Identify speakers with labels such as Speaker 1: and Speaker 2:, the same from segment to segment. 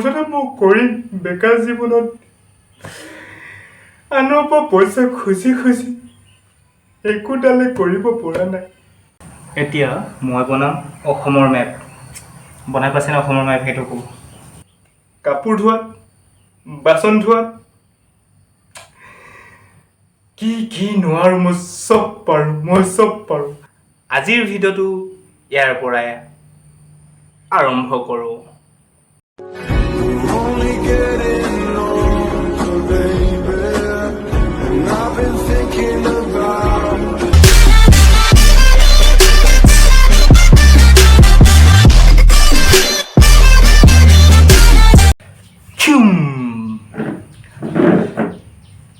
Speaker 1: মুঠতে মই কৰিম বেকাৰ জীৱনত আনৰ পৰা পইচা খুজি খুজি একোডালে কৰিব পৰা নাই এতিয়া মই বনাম অসমৰ মেপ বনাই পাইছেনে অসমৰ মেপ সেইটো ক'ব কাপোৰ ধোৱাত বাচন ধোৱাত কি কি নোৱাৰোঁ মই চব পাৰোঁ মই চব পাৰোঁ আজিৰ ভিডিঅ'টো ইয়াৰ পৰাই আৰম্ভ কৰোঁ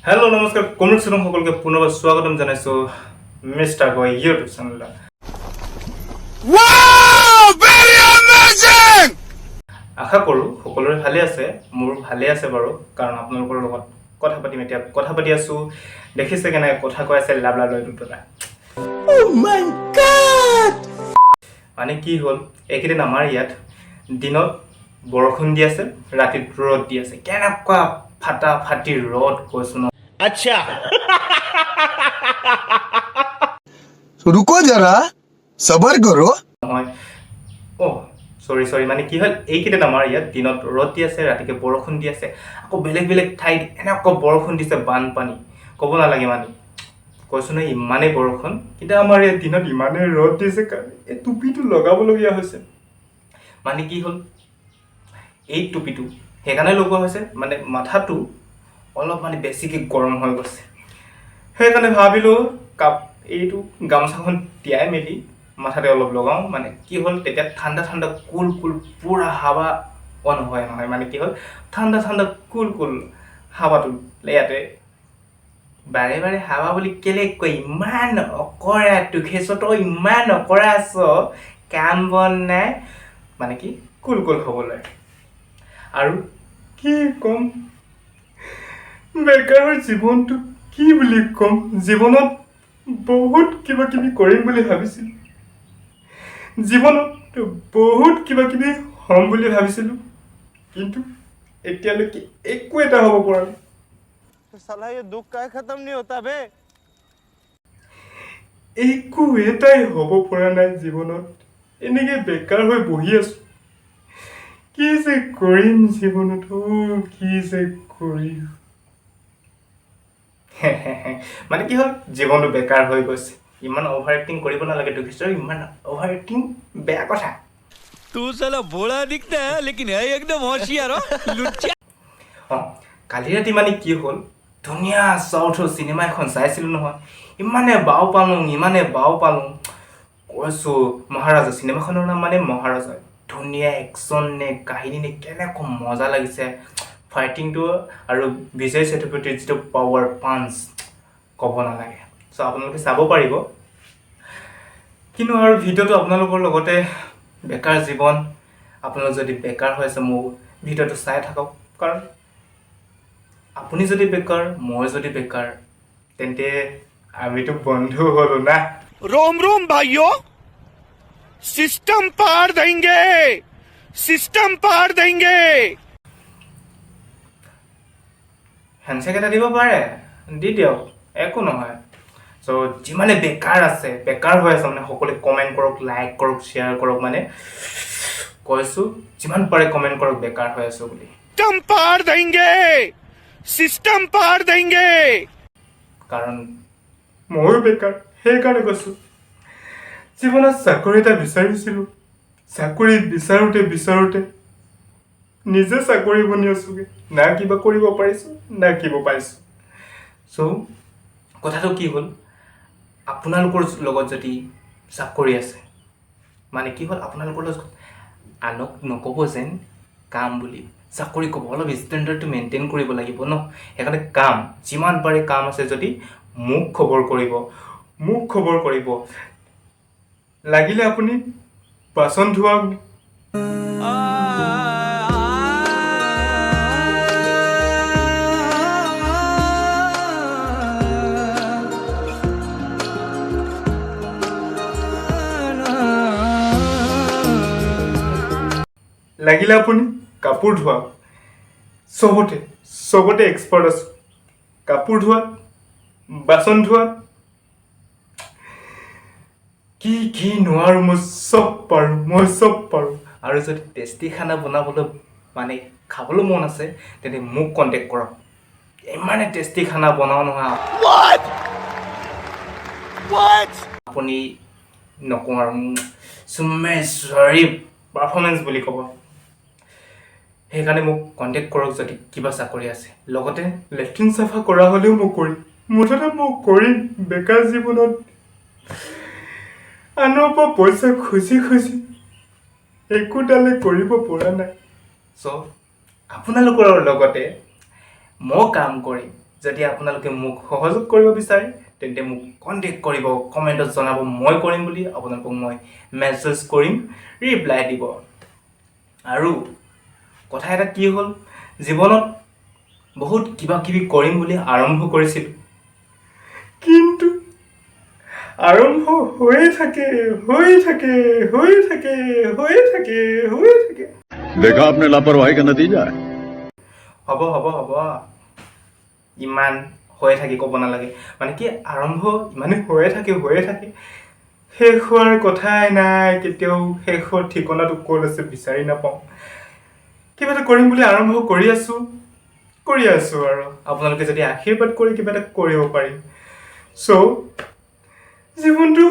Speaker 1: হেল্ল' নমস্কাৰ কমল চুনম সকলোকে পুনৰবাৰ স্বাগতম জনাইছোঁ মিষ্টাৰ গৈ ইউটিউব চেনেলত আশা কৰোঁ সকলোৰে ভালে আছে মোৰ ভালে আছে বাৰু কাৰণ আপোনালোকৰ লগত কথা পাতিম এতিয়া কথা পাতি আছোঁ দেখিছে কেনেকৈ কথা কৈ আছে লাভ লাভ দুটা মানে কি হ'ল এইকেইদিন আমাৰ ইয়াত দিনত বৰষুণ দি আছে ৰাতিত ৰ'দ দি আছে কেনেকুৱা ফাটা ফাটি ৰ'দ কৈছোঁ ন।
Speaker 2: আচ্ছা। ৰুক যাৰা
Speaker 1: নহয় অ' চৰি চৰি মানে কি হ'ল, এইকেইদিন আমাৰ ইয়াত দিনত ৰ'দ দি আছে, ৰাতিকে বৰষুণ দি আছে। আকৌ বেলেগ বেলেগ ঠাইত এনেকুৱা বৰষুণ দিছে বানপানী। ক'ব নালাগে মানে। কৈছোঁ নহয়, ইমানেই বৰষুণ। কিন্তু আমাৰ ইয়াত দিনত ইমানেই ৰ'দ দিছে কাৰণে এই টুপিটো লগাবলগীয়া হৈছে। মানে কি হ'ল, এই টুপিটো সেইকাৰণে লগোৱা হৈছে মানে মাথাটো অলপ মানে বেছিকৈ গৰম হৈ গৈছে। সেইকাৰণে ভাবিলোঁ, কাপ এইটো গামোচাখন তিয়াই মেলি মাথাতে অলপ লগাওঁ মানে কি হ'ল, তেতিয়া ঠাণ্ডা ঠাণ্ডা কুল কুল পূৰা হাৱা অ নহয় নহয় মানে কি হ'ল, ঠাণ্ডা ঠাণ্ডা কুল কুল হাৱাটো ইয়াতে। বাৰে বাৰে হাৱা বুলি কেলে কয় ইমান অকৰা তোকেছ তই ইমান অকৰা আছ, কাম বন নাই মানে কি, কুল কুল হ'বলৈ। আৰু কি ক'ম, বেকাৰৰ জীৱনটো কি বুলি ক'ম, জীৱনত বহুত কিবা কিবি কৰিম বুলি ভাবিছিলোঁ। জীৱনত বহুত কিবা কিবি হ'ম বুলি ভাবিছিলোঁ। কিন্তু এতিয়ালৈকে একো এটা হ'ব পৰা নাই।
Speaker 3: সালা এই দুখ কাই খতম নি হতা বে?
Speaker 1: একো এটাই হ'ব পৰা নাই জীৱনত। এনেকৈ বেকাৰ হৈ বহি আছোঁ। কি যে কৰিম জীৱনত কি যে কৰিম। মানে কি হ'ল? জীৱনটো বেকাৰ হৈ গৈছে। ইমান অভাৰ এক্টিং কৰিব নালাগে টুকিষ্টৰ ইমান অভাৰ এক্টিং বেয়া কথা।
Speaker 4: তু চালা বোলা দিখতা লেকিন এই একদম হচিয়াৰ লুচ্চা
Speaker 1: অঁ কালি ৰাতি মানে কি হ'ল? ধুনীয়া চাউথৰ চিনেমা এখন চাইছিলোঁ নহয়। ইমানে বাও পালোঁ ইমানে বাও পালোঁ। কৈছোঁ মহাৰাজা চিনেমাখনৰ নাম মানে মহাৰাজা। ধুনীয়া একশ্যন নে কাহিনী নে কেনেকৈ মজা লাগিছে। ফাইটিংটো আৰু বিজয় চেতুপতিৰ যিটো পাৱাৰ পাঞ্চ ক'ব নালাগে। চ' আপোনালোকে চাব পাৰিব। কিন্তু আৰু ভিডিঅ'টো আপোনালোকৰ লগতে বেকাৰ জীৱন আপোনালোক যদি বেকাৰ হৈ আছে মোৰ ভিডিঅ'টো চাই থাকক। কাৰণ আপুনি যদি বেকাৰ মই যদি বেকাৰ তেন্তে আমিতো বন্ধু হলো না।
Speaker 4: ৰম রোম ভাইও সিস্টেম পার দেঙ্গে সিস্টেম পার দেঙ্গে
Speaker 1: হেণ্ডছেক এটা দিব পাৰে। দি দিয়ক একো নহয়। চ' যিমানে বেকাৰ আছে বেকাৰ হৈ আছে মানে সকলোৱে কমেণ্ট কৰক লাইক কৰক শ্বেয়াৰ কৰক মানে। কৈছোঁ যিমান পাৰে কমেণ্ট কৰক বেকাৰ হৈ আছোঁ বুলি।
Speaker 4: চিষ্টেম পাৰ দেংগে
Speaker 1: কাৰণ ময়ো বেকাৰ সেইকাৰণে কৈছোঁ। জীৱনত চাকৰি এটা বিচাৰিছিলোঁ। চাকৰি বিচাৰোঁতে বিচাৰোঁতে নিজে চাকৰি বনি আছোঁগৈ। না কিবা কৰিব পাৰিছোঁ না কিব পাইছোঁ। চ' কথাটো কি হ'ল? আপোনালোকৰ লগত যদি চাকৰি আছে মানে কি হ'ল আপোনালোকৰ লগত আনক নক'ব যেন কাম বুলি। চাকৰি ক'ব অলপ ষ্টেণ্ডাৰ্ডটো মেইনটেইন কৰিব লাগিব ন। সেইকাৰণে কাম যিমান পাৰে কাম আছে যদি মোক খবৰ কৰিব মোক খবৰ কৰিব। লাগিলে আপুনি বাচন ধোৱা লাগিলে আপুনি? কাপোৰ ধোৱা। চবতে চবতে এক্সপাৰ্ট আছোঁ। কাপোৰ ধোৱাত বাচন ধোৱাত কি কি নোৱাৰোঁ মই চব পাৰোঁ মই চব পাৰোঁ। আৰু যদি টেষ্টি খানা বনাবলৈ মানে খাবলৈ মন আছে তেন্তে মোক কণ্টেক্ট কৰক। ইমানে টেষ্টি খানা বনাওঁ নহয় আপুনি নকওঁ আৰু চুমেশ্বৰী পাৰফৰ্মেঞ্চ বুলি ক'ব। সেইকাৰণে মোক কণ্টেক্ট কৰক যদি কিবা চাকৰি আছে। লগতে লেট্ৰিন চাফা কৰা হ'লেও মই কৰিম। মুঠতে মই কৰিম বেকাৰ জীৱনত। আনৰ পৰা পইচা খুজি খুজি একোডালে কৰিব পৰা নাই। চ' আপোনালোকৰ লগতে মই কাম কৰিম। যদি আপোনালোকে মোক সহযোগ কৰিব বিচাৰে তেন্তে মোক কণ্টেক্ট কৰিব কমেণ্টত জনাব মই কৰিম বুলি আপোনালোকক মই মেছেজ কৰিম ৰিপ্লাই দিব। আৰু কথা এটা কি হ'ল? জীৱনত বহুত কিবা কিবি কৰিম বুলি আৰম্ভ কৰিছিলোঁ। কিন্তু আৰম্ভ হৈ থাকে হৈ থাকে হৈ থাকে হৈ থাকে হৈ থাকে।
Speaker 5: দেখা আপনি লাপৰৱাহী কেনে দি যায়
Speaker 1: হ'ব হ'ব হ'ব। ইমান হৈয়ে থাকি ক'ব নালাগে। মানে কি আৰম্ভ ইমানে হৈয়ে থাকে হৈয়ে থাকে। শেষ হোৱাৰ কথাই নাই কেতিয়াও শেষৰ ঠিকনাটো ক'ত আছে বিচাৰি নাপাওঁ। কিবা এটা কৰিম বুলি আৰম্ভ কৰি আছোঁ কৰি আছোঁ আৰু আপোনালোকে যদি আশীৰ্বাদ কৰি কিবা এটা কৰিব পাৰিম চ' জীৱনটো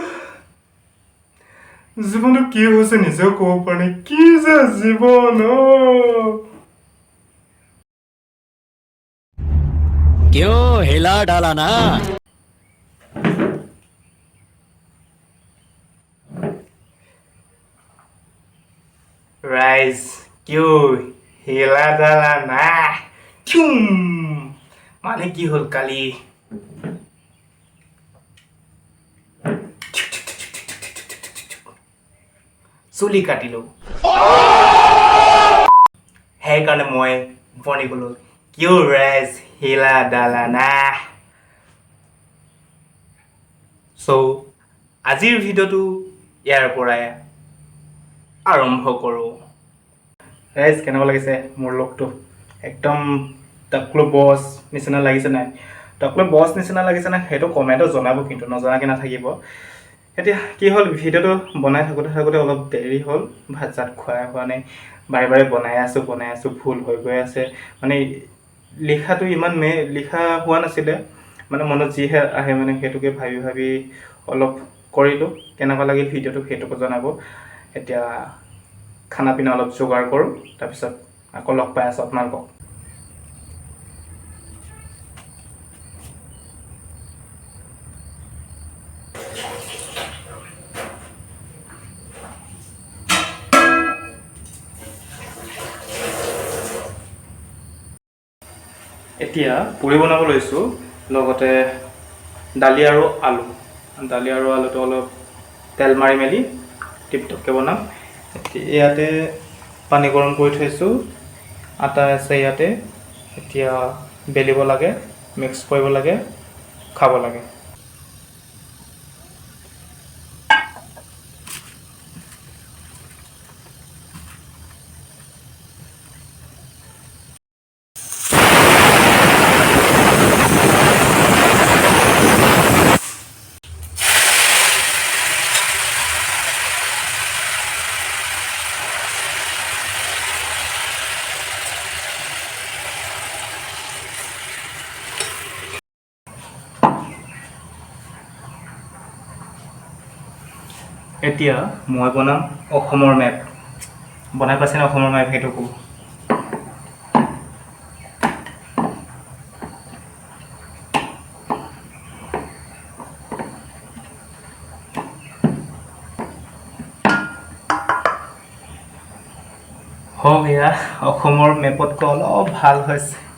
Speaker 1: জীৱনটো কি হৈছে নিজেও ক'ব পৰা নাই কি যে জীৱন অ'
Speaker 4: क्यों हिला डाला ना
Speaker 1: ৰাইজ কিয় হিলা ডালা না থুম মানে কি হ'ল কালি চুলি কাটিলোঁ সেইকাৰণে মই বনি গ'লোঁ কিয় ৰাইজ হিলা ডালা না চ' আজিৰ ভিডিঅ'টো ইয়াৰ পৰাই আৰম্ভ কৰোঁ ৰাইজ কেনেকুৱা লাগিছে মোৰ লগটো? একদম টাকলো বছ নিচিনা লাগিছে নাই? টাকলো বছ নিচিনা লাগিছে নাই সেইটো কমেণ্টত জনাব কিন্তু নজনাকৈ নাথাকিব। এতিয়া কি হ'ল ভিডিঅ'টো বনাই থাকোঁতে থাকোঁতে অলপ দেৰি হ'ল ভাত চাত খোৱাই হোৱা নাই বাৰে বাৰে বনাই আছোঁ বনাই আছোঁ ভুল হৈ গৈ আছে। মানে লিখাটো ইমান মে লিখা হোৱা নাছিলে মানে মনত যিহে আহে মানে সেইটোকে ভাবি ভাবি অলপ কৰিলোঁ কেনেকুৱা লাগিল ভিডিঅ'টো সেইটোকো জনাব। এতিয়া খানা পিনা অলপ যোগাৰ কৰোঁ, তাৰপিছত আকৌ লগ পাই আছোঁ আপোনালোকক। এতিয়া পুৰি বনাব লৈছোঁ, লগতে দালি আৰু আলু। দালি আৰু আলুটো অলপ তেল মাৰি মেলি টিপটপকৈ বনাম। ইয়াতে পানী গৰম কৰি থৈছোঁ। আটা আছে ইয়াতে। এতিয়া বেলিব লাগে মিক্স কৰিব লাগে, খাব লাগে। এতিয়া মই বনাম অসমৰ মেপ। বনাই পাইছেনে অসমৰ মেপ সেইটো ক'ব। হওক এয়া অসমৰ মেপতকৈ অলপ ভাল হৈছে।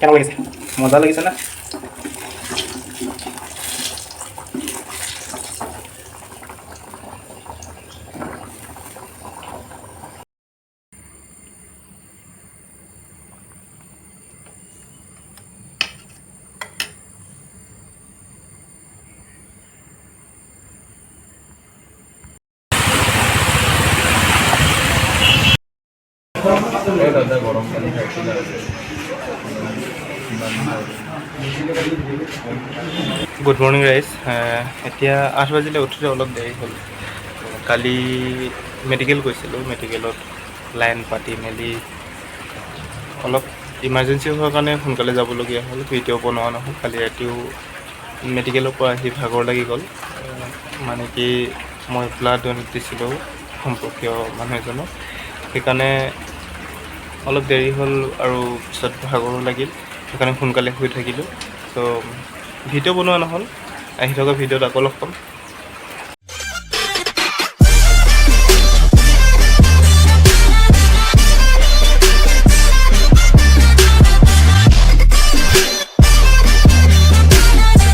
Speaker 1: কেন লেগেছে? মজা লেগেছে না? দাদা গরম পানি খাইছিল গুড মৰ্ণিং ৰাইজ এতিয়া আঠ বাজিলে উঠোতে অলপ দেৰি হ'ল। কালি মেডিকেল গৈছিলোঁ মেডিকেলত লাইন পাতি মেলি অলপ ইমাৰ্জেঞ্চি হোৱাৰ কাৰণে সোনকালে যাবলগীয়া হ'ল। ভিডিঅ' বনোৱা নহ'ল কালি ৰাতিও মেডিকেলৰ পৰা আহি ভাগৰ লাগি গ'ল। মানে কি মই ব্লাড ডনেট দিছিলোঁ সম্পৰ্কীয় মানুহ এজনক। সেইকাৰণে অলপ দেৰি হ'ল আৰু পিছত ভাগৰো লাগিল। সেইকাৰণে সোনকালে শুই থাকিলোঁ। ত' ভিডিঅ' বনোৱা নহ'ল। আহি থকা ভিডিঅ'ত আকৌ লগ পাম।